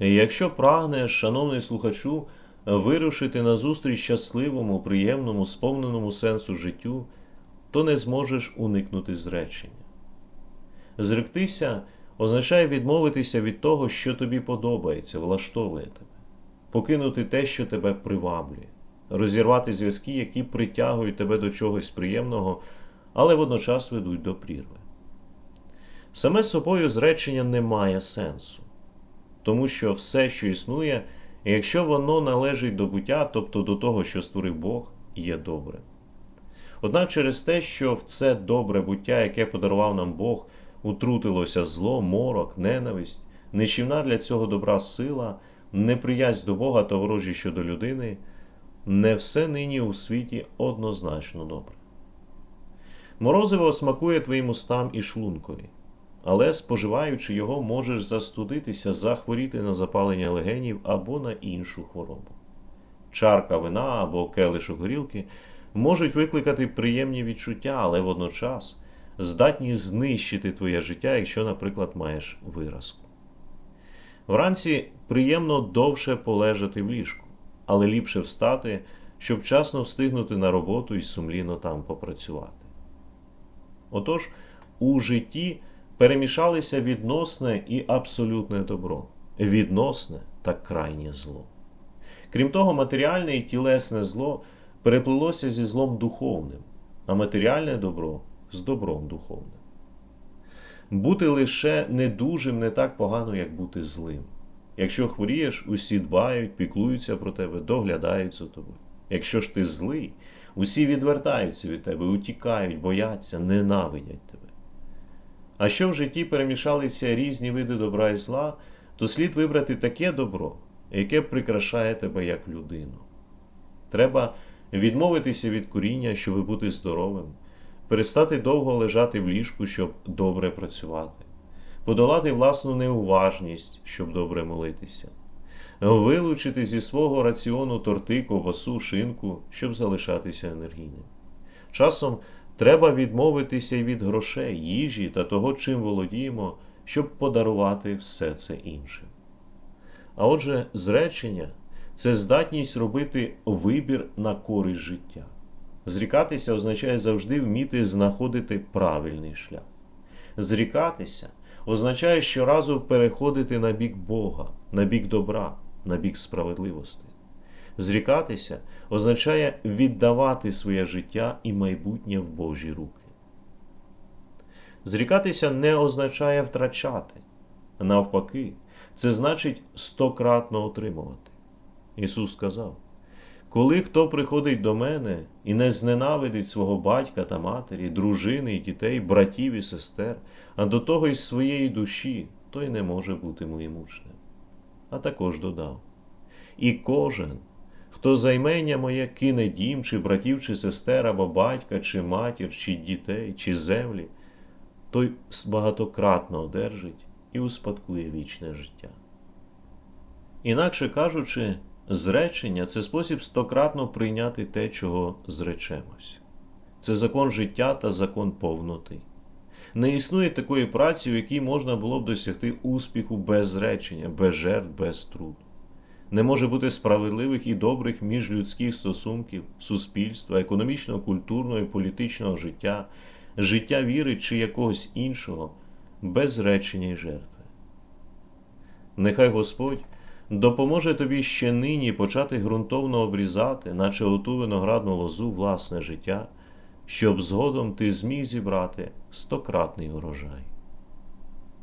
Якщо прагнеш, шановний слухачу, вирушити назустріч щасливому, приємному, сповненому сенсу життю, то не зможеш уникнути зречення. Зректися означає відмовитися від того, що тобі подобається, влаштовує тебе, покинути те, що тебе приваблює, розірвати зв'язки, які притягують тебе до чогось приємного, але водночас ведуть до прірви. Саме собою зречення не має сенсу, тому що все, що існує, якщо воно належить до буття, тобто до того, що створив Бог, є добре. Однак через те, що в це добре буття, яке подарував нам Бог, утрутилося зло, морок, ненависть, нищівна для цього добра сила, неприязнь до Бога та ворожі щодо людини, не все нині у світі однозначно добре. Морозиво смакує твоїм устам і шлункові, але споживаючи його, можеш застудитися, захворіти на запалення легенів або на іншу хворобу. Чарка вина або келишок горілки можуть викликати приємні відчуття, але водночас здатні знищити твоє життя, якщо, наприклад, маєш виразку. Вранці приємно довше полежати в ліжку, але ліпше встати, щоб вчасно встигнути на роботу і сумлінно там попрацювати. Отож, у житті перемішалися відносне і абсолютне добро, відносне та крайнє зло. Крім того, матеріальне і тілесне зло переплилося зі злом духовним, а матеріальне добро з добром духовним. Бути лише недужим не так погано, як бути злим. Якщо хворієш, усі дбають, піклуються про тебе, доглядають за тобою. Якщо ж ти злий, усі відвертаються від тебе, утікають, бояться, ненавидять тебе. А що в житті перемішалися різні види добра і зла, то слід вибрати таке добро, яке прикрашає тебе як людину. Треба відмовитися від куріння, щоб бути здоровим, перестати довго лежати в ліжку, щоб добре працювати, подолати власну неуважність, щоб добре молитися, вилучити зі свого раціону торти, ковбасу, шинку, щоб залишатися енергійним. Часом треба відмовитися й від грошей, їжі та того, чим володіємо, щоб подарувати все це іншим. А отже, зречення це здатність робити вибір на користь життя. Зрікатися означає завжди вміти знаходити правильний шлях. Зрікатися означає щоразу переходити на бік Бога, на бік добра, на бік справедливості. Зрікатися означає віддавати своє життя і майбутнє в Божі руки. Зрікатися не означає втрачати. Навпаки, це значить стократно отримувати. Ісус сказав: Коли хто приходить до мене і не зненавидить свого батька та матері, дружини і дітей, братів і сестер, а до того й своєї душі, той не може бути моїм учнем. А також додав: І кожен, хто займення моє кине дім, чи братів, чи сестер, або батька, чи матір, чи дітей, чи землі, той багатократно одержить і успадкує вічне життя. Інакше кажучи, зречення це спосіб стократно прийняти те, чого зречемось. Це закон життя та закон повноти. Не існує такої праці, в якій можна було б досягти успіху без зречення, без жертв, без труду. Не може бути справедливих і добрих міжлюдських стосунків, суспільства, економічного, культурного і політичного життя, життя віри чи якогось іншого, без зречення й жертви. Нехай Господь допоможе тобі ще нині почати ґрунтовно обрізати, наче оту виноградну лозу, власне життя, щоб згодом ти зміг зібрати стократний урожай.